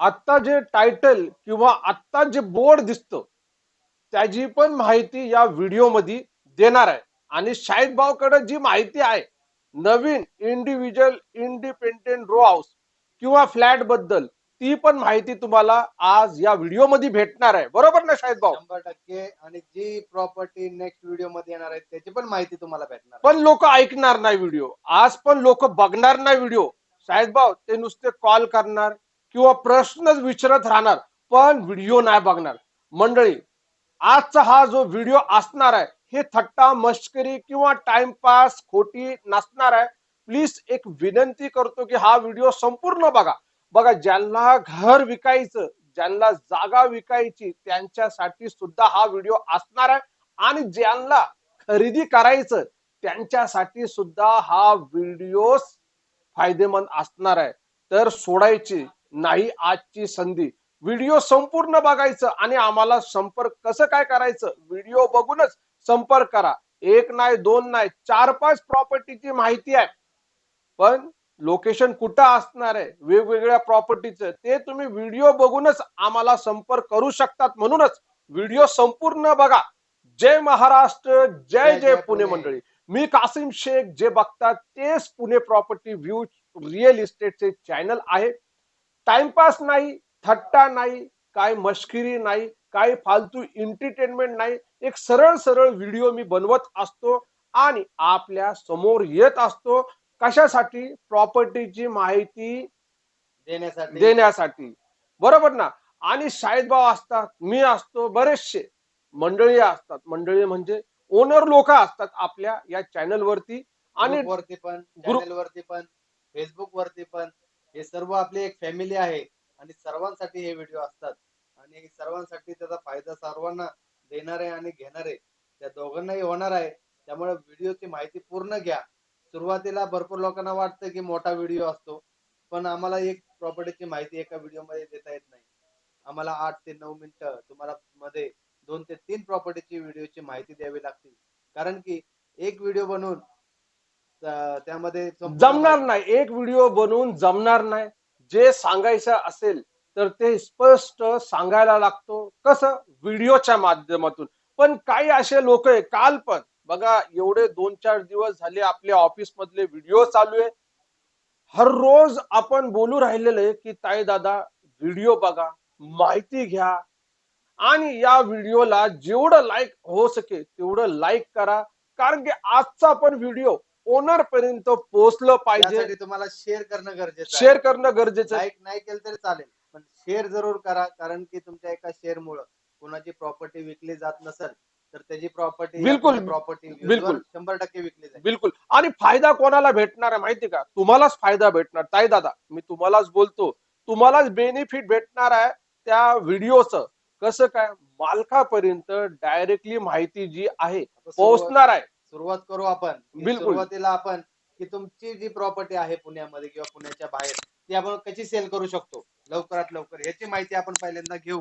आत्ता जे टायटल किंवा आत्ता जे बोर्ड दिसतं त्याची पण माहिती या व्हिडिओमध्ये देणार आहे. आणि शाहिद भाऊकडे जी माहिती आहे नवीन इंडिव्हिज्युअल इंडिपेंडेंट रो हाऊस किंवा फ्लॅटबद्दल ती पण माहिती तुम्हाला आज या व्हिडिओमध्ये भेटणार आहे. बरोबर ना शाहिद भाऊ? शंभर टक्के. आणि जी प्रॉपर्टी नेक्स्ट व्हिडिओमध्ये येणार आहे त्याची पण माहिती तुम्हाला भेटणार. पण लोक ऐकणार नाही व्हिडिओ आज पण लोक बघणार नाही व्हिडिओ शाहिद भाऊ ते नुसते कॉल करणार किंवा प्रश्नच विचारत राहणार पण व्हिडिओ नाही बघणार. मंडळी आजचा हा जो व्हिडिओ असणार आहे हे थट्टा मस्करी किंवा टाइमपास खोटी नसणार आहे. प्लीज एक विनंती करतो की हा व्हिडिओ संपूर्ण बघा. बघा ज्यांना घर विकायचं ज्यांना जागा विकायची त्यांच्यासाठी सुद्धा हा व्हिडिओ असणार आहे. आणि ज्यांना खरेदी करायचं त्यांच्यासाठी सुद्धा हा व्हिडिओ फायदेमंद असणार आहे. तर सोडायची नाही आजची संधी. व्हिडिओ संपूर्ण बघायचं आणि आम्हाला संपर्क कसं काय करायचं? व्हिडिओ बघूनच संपर्क करा. एक नाही दोन नाही चार पाच प्रॉपर्टीची माहिती आहे. पण लोकेशन कुठं असणार आहे? वेगवेगळ्या प्रॉपर्टीचं. ते तुम्ही व्हिडिओ बघूनच आम्हाला संपर्क करू शकतात म्हणूनच व्हिडिओ संपूर्ण बघा. जय महाराष्ट्र जय जय पुणे. मंडळी. मी कासिम शेख जे बघतात तेच पुणे प्रॉपर्टी व्ह्यू रिअल इस्टेटचे चॅनल आहे. टाइमपास नाही थट्टा नाही काय मश्किरी नाही काय फालतू एंटरटेनमेंट नाही. एक सरळ सरळ व्हिडिओ मी बनवत असतो आणि आपल्यासमोर येत असतो कशासाठी? प्रॉपर्टीची माहिती देण्यासाठी. देण्यासाठी. बरोबर ना? आणि शाहिद भाऊ असतात मी असतो बरेचसे मंडळी असतात. मंडळी म्हणजे ओनर लोक असतात आपल्या या चॅनल वरती. आणि वरती पण चॅनल वरती पण फेसबुक वरती पण. हे सर्व आपली एक फॅमिली आहे आणि सर्वांसाठी हे व्हिडिओ असतात. आणि सर्वांसाठी त्याचा फायदा सर्वांना देणारे आणि घेणारे त्या दोघांनाही होणार आहे. त्यामुळे व्हिडिओची माहिती पूर्ण घ्या. सुरुवातीला भरपूर लोकांना वाटतं की मोठा व्हिडिओ असतो. पण आम्हाला एक प्रॉपर्टीची माहिती एका व्हिडिओमध्ये देता येत नाही. आम्हाला आठ ते नऊ मिनिटं तुम्हाला मध्ये दोन ते तीन प्रॉपर्टीची व्हिडिओची माहिती द्यावी लागते कारण की एक व्हिडिओ बनवून त्यामध्ये जमणार नाही. एक व्हिडिओ बनवून जमणार नाही. जे सांगायचं असेल तर ते स्पष्ट सांगायला लागतो. कसं? व्हिडिओच्या माध्यमातून. पण काही असे लोक आहे काल पण बघा एवढे दोन चार दिवस झाले आपल्या ऑफिस मधले व्हिडिओ चालू आहे. हर रोज आपण बोलू राहिलेले की ताई दादा व्हिडिओ बघा माहिती घ्या. आणि या व्हिडिओला जेवढं लाईक हो सके तेवढं लाईक करा. कारण की आजचा पण व्हिडिओ ओनर पर्यंत पोहोचलं पाहिजे. तुम्हाला शेअर करणं गरजेचं शेअर करणं गरजेचं आहे. लाईक नाही केलं तरी चालेल. पण शेअर जरूर करा. कारण की तुमच्या एका शेअर मुळे कोणाची प्रॉपर्टी विकली जात नसेल तर त्याची प्रॉपर्टी बिलकुल, प्रॉपर्टी बिलकुल. शंभर टक्के विकली जाईल. बिलकुल. आणि फायदा कोणाला भेटणार आहे माहिती का? तुम्हालाच फायदा भेटणार. ताई दादा मी तुम्हालाच बोलतो. तुम्हालाच बेनिफिट भेटणार आहे त्या व्हिडिओचं कसं काय? मालकापर्यंत डायरेक्टली माहिती जी आहे पोहोचणार आहे. सुरुवात करू आपण. बिलकुल. सुरुवातीला आपण की तुमची जी प्रॉपर्टी आहे पुण्यामध्ये किंवा पुण्याच्या बाहेर ती आपण कशी सेल करू शकतो? लवकरात लवकर याची माहिती आपण पहिल्यांदा घेऊ.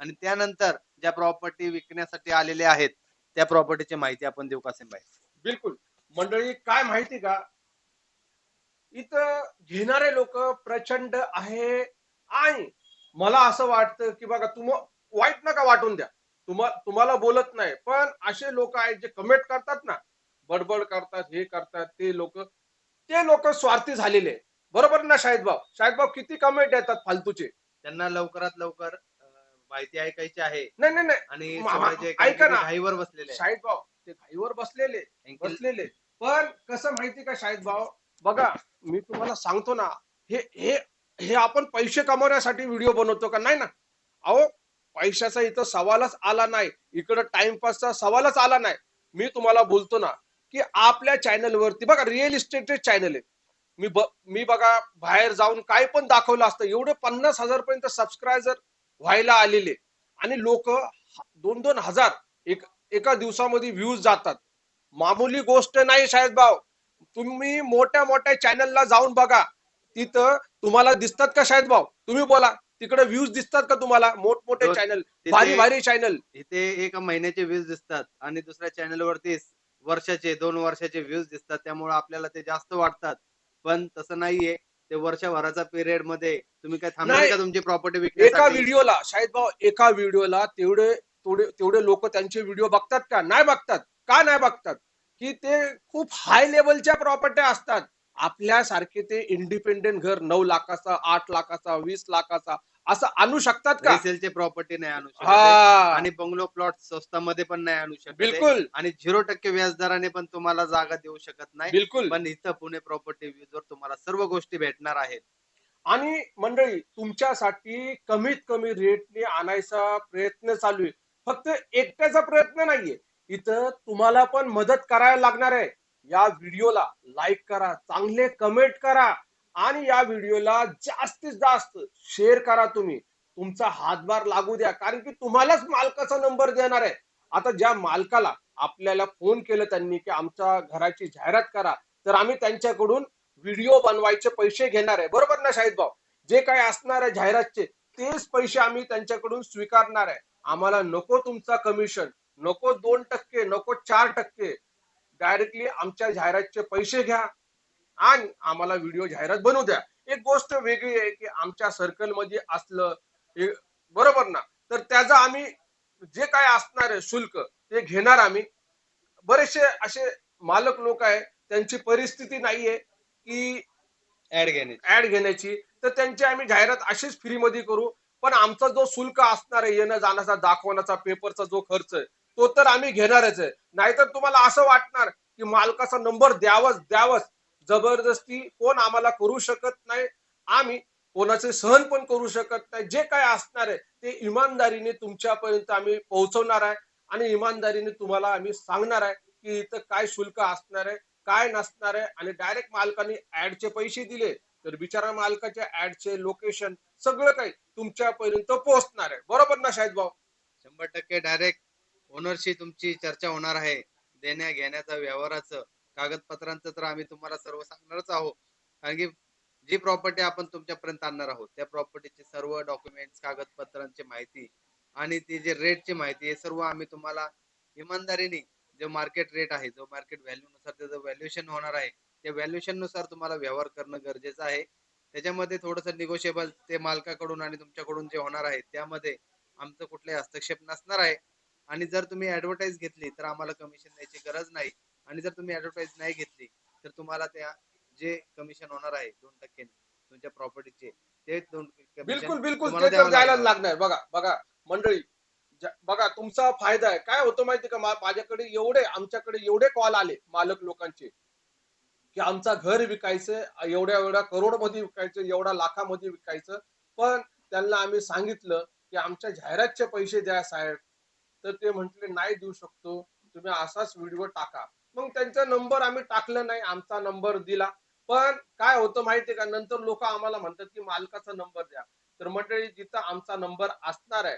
आणि त्यानंतर ज्या प्रॉपर्टी विकण्यासाठी आलेले आहेत त्या प्रॉपर्टीची माहिती आपण देऊ कासिम भाई बिलकुल. मंडळी काय माहिती का? इथं घेणारे लोक प्रचंड आहे आणि मला असं वाटतं की बघा तुम वाईट नका वाटून द्या. तुम्हा तुम्हाला बोलत नाही. पण असे लोक आहेत जे कमेंट करतात ना बडबड करतात हे करतात ते लोक ते लोक स्वार्थी झालेले. बरोबर ना शाहिद भाऊ? शाहिद भाऊ किती कमेंट येतात फालतूचे? त्यांना लवकरात लवकर माहिती ऐकायची आहे. नाही नाही नाही. आणि ऐका ना. घाईवर बसलेले. शाहिद भाऊ ते घाईवर बसलेले बसलेले पण कसं माहिती का शाहिद भाऊ? बघा मी तुम्हाला सांगतो ना हे हे हे आपण पैसे कमवण्यासाठी व्हिडिओ बनवतो का? नाही ना. अहो पैशाचा इथं सवालच आला नाही. इकडं टाइमपासचा सवालच आला नाही. मी तुम्हाला बोलतो ना की आपल्या चॅनल वरती. बघा रिअल इस्टेटचे चॅनल आहे मी ब मी बघा बाहेर जाऊन काय पण दाखवलं असतं एवढे पन्नास हजार पर्यंत सबस्क्रायबर व्हायला आलेले. आणि लोक दोन दोन हजार एक एका दिवसामध्ये व्ह्यूज जातात. मामूली गोष्ट नाही शाहिद भाऊ. तुम्ही मोठ्या मोठ्या चॅनलला जाऊन बघा. तिथं तुम्हाला दिसतात का शाहिद भाऊ? तुम्ही बोला. तिकडे व्ह्यूज दिसतात का तुम्हाला? मोठमोठे चॅनल भारी भारी चॅनल इथे एका महिन्याचे व्ह्यूज दिसतात आणि दुसऱ्या चॅनल वरती वर्षाचे दोन वर्षाचे व्ह्यूज दिसतात. त्यामुळे आपल्याला ते जास्त वाटतात. पण तसं नाहीये. ते वर्षभराचा पिरियडमध्ये तुम्ही काय थांबणार. का तुमची प्रॉपर्टी एका व्हिडिओला शाहिद भाऊ एका व्हिडिओला तेवढे तेवढे लोक त्यांचे व्हिडिओ बघतात का? नाही बघतात. का नाही बघतात? की ते खूप हाय लेवलच्या प्रॉपर्टी असतात. आपल्यासारखे ते इंडिपेंडेंट घर नऊ लाखाचा आठ लाखाचा वीस लाखाचा असं आणू शकतात का? चे प्रॉपर्टी नाही आणू शकत. हा. आणि बंगलो प्लॉट स्वस्तामध्ये पण नाही आणू शकत. बिलकुल. आणि झिरो टक्के व्याजदराने पण तुम्हाला जागा देऊ शकत नाही. बिलकुल. पण इथं पुणे प्रॉपर्टी वर तुम्हाला सर्व गोष्टी भेटणार आहेत. आणि मंडळी तुमच्यासाठी कमीत कमी रेटने आणायचा प्रयत्न चालू आहे. फक्त एकट्याचा प्रयत्न नाहीये. इथं तुम्हाला पण मदत करायला लागणार आहे. या व्हिडिओला लाईक करा चांगले कमेंट करा. आणि या व्हिडिओला जास्तीत जास्त शेअर करा तुम्ही. तुमचा हातभार लागू द्या. कारण की तुम्हालाच मालकाचा नंबर देणार आहे. आता ज्या मालकाला आपल्याला फोन केलं त्यांनी की आमच्या घराची जाहिरात करा तर आम्ही त्यांच्याकडून व्हिडिओ बनवायचे पैसे घेणार आहे. बरोबर ना शाहिद भाऊ? जे काही असणार आहे जाहिरातचे तेच पैसे आम्ही त्यांच्याकडून स्वीकारणार आहे. आम्हाला नको तुमचा कमिशन नको दोन टक्के नको चार टक्के. डायरेक्टली आमच्या जाहिरातचे पैसे घ्या. आणि आम्हाला व्हिडिओ जाहिरात बनवू द्या. एक गोष्ट वेगळी आहे की आमच्या सर्कलमध्ये असलं बरोबर ना? तर त्याचं आम्ही जे काय असणार आहे शुल्क ते घेणार आम्ही. बरेचसे असे मालक लोक आहे त्यांची परिस्थिती नाहीये की ऍड घेणे ऍड घेण्याची. तर त्यांची आम्ही जाहिरात अशीच फ्रीमध्ये करू. पण आमचा जो शुल्क असणार आहे येणं जाण्याचा दाखवण्याचा पेपरचा जो खर्च आहे तो तर आम्ही घेणारच आहे. नाहीतर तुम्हाला असं वाटणार की मालकाचा नंबर द्यावाच द्यावाच. जबरदस्ती कोण आम्हाला करू शकत नाही आम्ही कोणाचे सहन पण करू शकत नाही. जे काय असणार आहे ते इमानदारीने तुमच्यापर्यंत आम्ही पोहोचवणार आहे आणि इमानदारीने तुम्हाला आम्ही सांगणार आहे की इथं काय शुल्क असणार आहे काय नसणार आहे आणि डायरेक्ट मालकाने ऍडचे पैसे दिले तर बिचारा मालकाच्या ऍडचे लोकेशन सगळं काही तुमच्यापर्यंत पोहोचणार आहे. बरोबर ना शाहिद भाऊ? शंभर टक्के डायरेक्ट ओनरशी तुमची चर्चा होणार आहे. देण्या घेण्याचा व्यवहाराचं. कागदपत्रांचं तर आम्ही तुम्हाला सर्व सांगणारच आहोत. कारण की जी प्रॉपर्टी आपण तुमच्यापर्यंत आणणार आहोत त्या प्रॉपर्टीचे सर्व डॉक्युमेंट्स कागदपत्रांची माहिती आणि ती जे रेटची माहिती हे सर्व आम्ही तुम्हाला इमानदारीने जो मार्केट रेट आहे जो मार्केट व्हॅल्यू नुसार त्याचं व्हॅल्युएशन होणार आहे त्या व्हॅल्युएशननुसार तुम्हाला व्यवहार करणं गरजेचं आहे. त्याच्यामध्ये थोडंसं निगोशिएबल ते मालकाकडून आणि तुमच्याकडून जे होणार आहे त्यामध्ये आमचं कुठलाही हस्तक्षेप नसणार आहे. आणि जर तुम्ही ऍडव्हर्टाईज घेतली तर आम्हाला कमिशन द्यायची गरज नाही. आणि जर तुम्ही ऍडव्हर्टाईज नाही घेतली तर तुम्हाला त्या जे कमिशन होणार आहे दोन टक्के तुमच्या प्रॉपर्टीचे ते दोन बिलकुल बिलकुल तुम्हाला ते तर द्यावं जायलाच लागणार. बघा बघा मंडळी बघा तुमचा फायदा आहे. काय होतं माहिती का? माझ्याकडे एवढे आमच्याकडे एवढे कॉल आले मालक लोकांचे की आमचा घर विकायचं एवढ्या एवढ्या करोडमध्ये विकायचं एवढ्या लाखामध्ये विकायचं. पण त्यांना आम्ही सांगितलं की आमच्या जाहिरातचे पैसे द्या साहेब. तर ते म्हंटले नाही देऊ शकतो. तुम्ही असाच व्हिडिओ टाका. मग त्यांचा नंबर आम्ही टाकला नाही आमचा नंबर दिला. पण काय होतं माहितीये का? नंतर लोक आम्हाला म्हणतात की मालकाचा नंबर द्या. तर मंडळी जिथं आमचा नंबर असणार आहे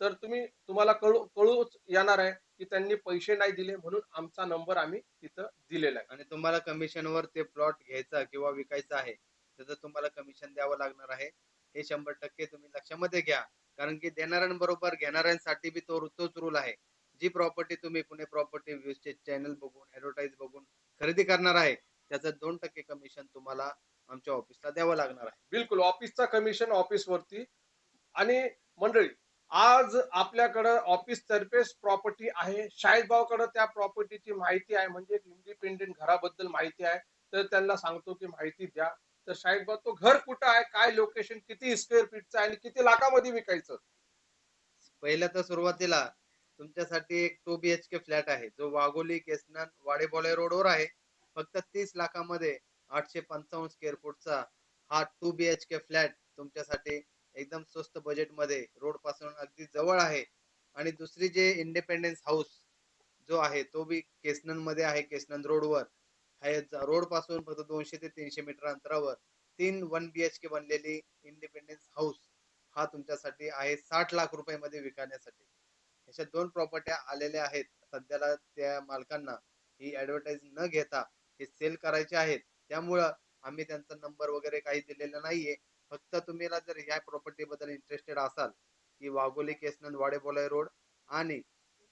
तर तुम्ही तुम्हाला कळू कळूच येणार आहे की त्यांनी पैसे नाही दिले म्हणून आमचा नंबर आम्ही तिथं दिलेला आहे. आणि तुम्हाला कमिशनवर ते प्लॉट घ्यायचा किंवा विकायचा आहे त्याचं तुम्हाला कमिशन द्यावं लागणार आहे. हे शंभर टक्के तुम्ही लक्षामध्ये घ्या. कारण की देणाऱ्यांबरोबर घेणाऱ्यांसाठी बी तो तोच रूल आहे. जी प्रॉपर्टी तुम्ही पुणे प्रॉपर्टी व्ह्यूजचे चॅनल बघून ऍडव्हर्टाईज बघून खरेदी करणार आहे त्याचं दोन टक्के कमिशन तुम्हाला आमच्या ऑफिसला द्यावं लागणार आहे. बिलकुल ऑफिसचा कमिशन ऑफिस वरती. आणि मंडळी आज आपल्याकडं ऑफिस तर्फेच प्रॉपर्टी आहे. शाहीद भाऊकडे त्या प्रॉपर्टीची माहिती आहे. म्हणजे इंडिपेंडेंट घराबद्दल माहिती आहे. तर त्यांना सांगतो की माहिती द्या. तर शाहीद भाऊ तो घर कुठं आहे? काय लोकेशन किती स्क्वेअर फीटचं आहे? आणि किती लाखामध्ये विकायचं? पहिलं तर सुरुवातीला तुमच्यासाठी एक two B H K flat आहे. जो वाघोली केसनन वाडेबोळे रोडवर आहे. फक्त तीस लाखामध्ये आठशे पंचावन्न स्क्वेअर फूटचा हा two B H K flat तुमच्यासाठी एकदम स्वस्त बजेटमध्ये रोडपासून अगदी जवळ आहे. आणि दुसरी जे इंडिपेंडन्स हाऊस जो आहे तो बी केसननमध्ये आहे केसनन रोडवर आहे रोडपासून फक्त दोनशे ते तीनशे मीटर अंतरावर तीन वन बी एच के बनलेली इंडिपेंडन्स हाऊस हा तुमच्यासाठी आहे साठ लाख रुपये मध्ये विकण्यासाठी. अशा दोन प्रॉपर्ट्या आलेल्या आहेत. सध्याला त्या मालकांना ही ऍडव्हर्टाईज न घेता हे सेल करायचे आहेत. त्यामुळं आम्ही त्यांचा नंबर वगैरे काही दिलेला नाहीये. फक्त तुम्ही जर ह्या प्रॉपर्टी बद्दल इंटरेस्टेड असाल की वाघोली केसनंद वाडेबोलाई रोड आणि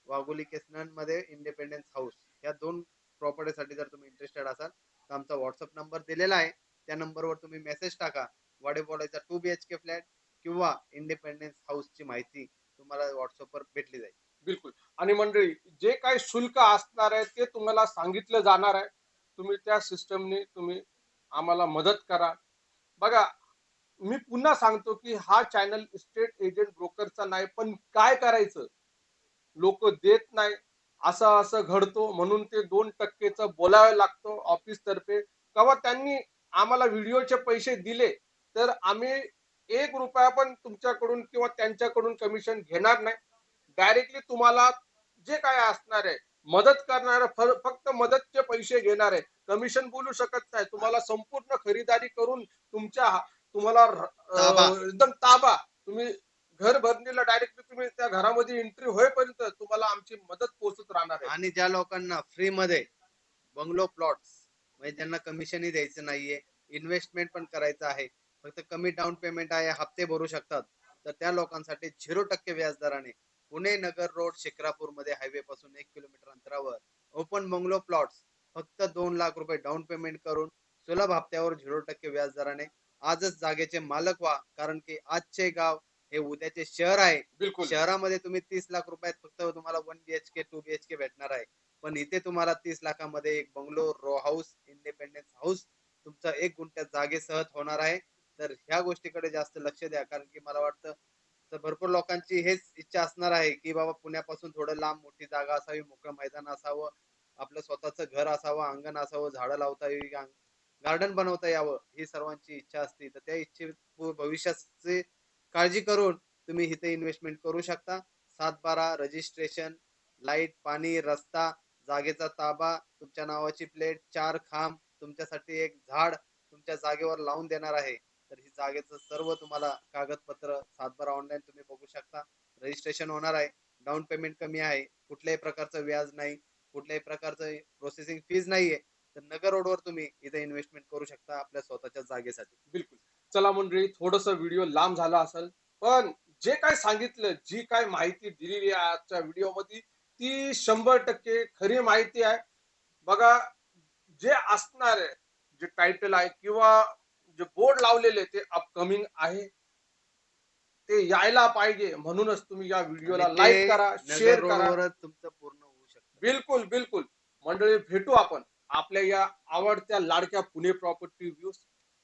वाघोली केसनंदमध्ये इंडिपेंडन्स हाऊस या दोन प्रॉपर्टीसाठी जर तुम्ही इंटरेस्टेड असाल तर आमचा व्हॉट्सअप नंबर दिलेला आहे. त्या नंबरवर तुम्ही मेसेज टाका. वाडेपोळ्याचा two B H K flat किंवा इंडिपेंडन्स हाऊसची माहिती तुम्हाला व्हॉट्सअपवर भेटली जाईल. बिलकुल. आणि मंडळी जे काही शुल्क असणार आहे ते तुम्हाला सांगितलं जाणार आहे. तुम्ही त्या सिस्टमने तुम्ही आम्हाला मदत करा. बघा मी पुन्हा सांगतो की हा चॅनल स्टेट एजंट ब्रोकरचा नाही पण काय करायचं? लोक देत नाही. असं असं घडतो म्हणून ते दोन टक्केच बोलावं लागतं ऑफिस तर्फे. तेव्हा त्यांनी आम्हाला व्हिडिओचे पैसे दिले तर आम्ही एक रुपया पण तुमच्याकडून किंवा त्यांच्याकडून कमिशन घेणार नाही. डायरेक्टली तुम्हाला जे काय असणार आहे मदत करणार फक्त मदतचे पैसे घेणार आहे. कमिशन बोलू शकत नाही. तुम्हाला संपूर्ण खरीदारी करून तुमच्या तुम्हाला एकदम ताबा. तुम्ही घर भरणीला डायरेक्टली तुम्ही त्या घरामध्ये एंट्री होईपर्यंत तुम्हाला आमची मदत पोहोचत राहणार आहे. आणि ज्या लोकांना फ्री मध्ये बंगलो प्लॉट्स म्हणजे ज्यांना कमिशनही द्यायचं नाहीये इन्व्हेस्टमेंट पण करायचं आहे फक्त कमी डाऊन पेमेंट आहे हप्ते भरू शकतात. तर त्या लोकांसाठी झिरो टक्के व्याजदराने पुणे नगर रोड शिक्रापूरमध्ये हायवे पासून एक किलोमीटर अंतरावर ओपन बंगलो प्लॉट्स फक्त दोन लाख रुपये डाऊन पेमेंट करून सुलभ हप्त्यावर झिरो टक्के व्याजदराने आजच जागेचे मालक व्हा. कारण की आजचे गाव हे उद्याचे शहर आहे. बिलकुल. शहरामध्ये तुम्ही तीस लाख रुपयात फक्त तुम्हाला वन बीएचके टू बीएचके भेटणार आहे. पण इथे तुम्हाला तीस लाखामध्ये एक bungalow row house independence house तुमचा एक गुंठ्यात जागेसह होणार आहे. तर ह्या गोष्टीकडे जास्त लक्ष द्या. कारण की मला वाटतं तर भरपूर लोकांची हेच इच्छा असणार आहे की बाबा पुण्यापासून थोडं लांब मोठी जागा असावी मोकळं मैदान असावं आपलं स्वतःचं घर असावं अंगण असावं झाडं लावता येईल गार्डन बनवता यावं ही सर्वांची इच्छा असते. तर त्या इच्छे भविष्याची काळजी करून तुम्ही इथे इन्व्हेस्टमेंट करू शकता. सात बारा रजिस्ट्रेशन लाइट पाणी रस्ता जागेचा ताबा तुमच्या नावाची प्लेट चार खांब तुमच्यासाठी एक झाड तुमच्या जागेवर लावून देणार आहे. तर ही जागेचं सर्व तुम्हाला कागदपत्र सातबारा ऑनलाईन तुम्ही बघू शकता. रजिस्ट्रेशन होणार आहे. डाऊन पेमेंट कमी आहे. कुठल्याही प्रकारचं व्याज नाही. कुठल्याही प्रकारचं प्रोसेसिंग फीज नाहीये. तर नगर रोडवर तुम्ही इथे इन्व्हेस्टमेंट करू शकता आपल्या स्वतःच्या जागेसाठी. बिलकुल. चला मंडळी थोडस व्हिडिओ लांब झाला असेल पण जे काय सांगितलं जी काय माहिती दिलेली आहे आजच्या व्हिडिओमध्ये ती शंभर टक्के खरी माहिती आहे. बघा जे असणार आहे जे टायटल आहे किंवा जे बोर्ड लावलेले ते अपकमिंग आहे. ते यायला पाहिजे म्हणूनच तुम्ही या व्हिडिओला लाईक करा शेअर करा. तुमचं पूर्ण होऊ शकतं. बिलकुल बिलकुल. मंडळी भेटू आपण आपल्या या आवडत्या लाडक्या पुणे प्रॉपर्टी व्ह्यूज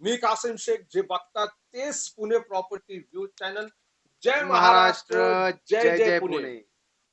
मी कासिम शेख जे बघतात तेच पुणे प्रॉपर्टी व्ह्यूज चॅनल जय महाराष्ट्र जय जय पुणे.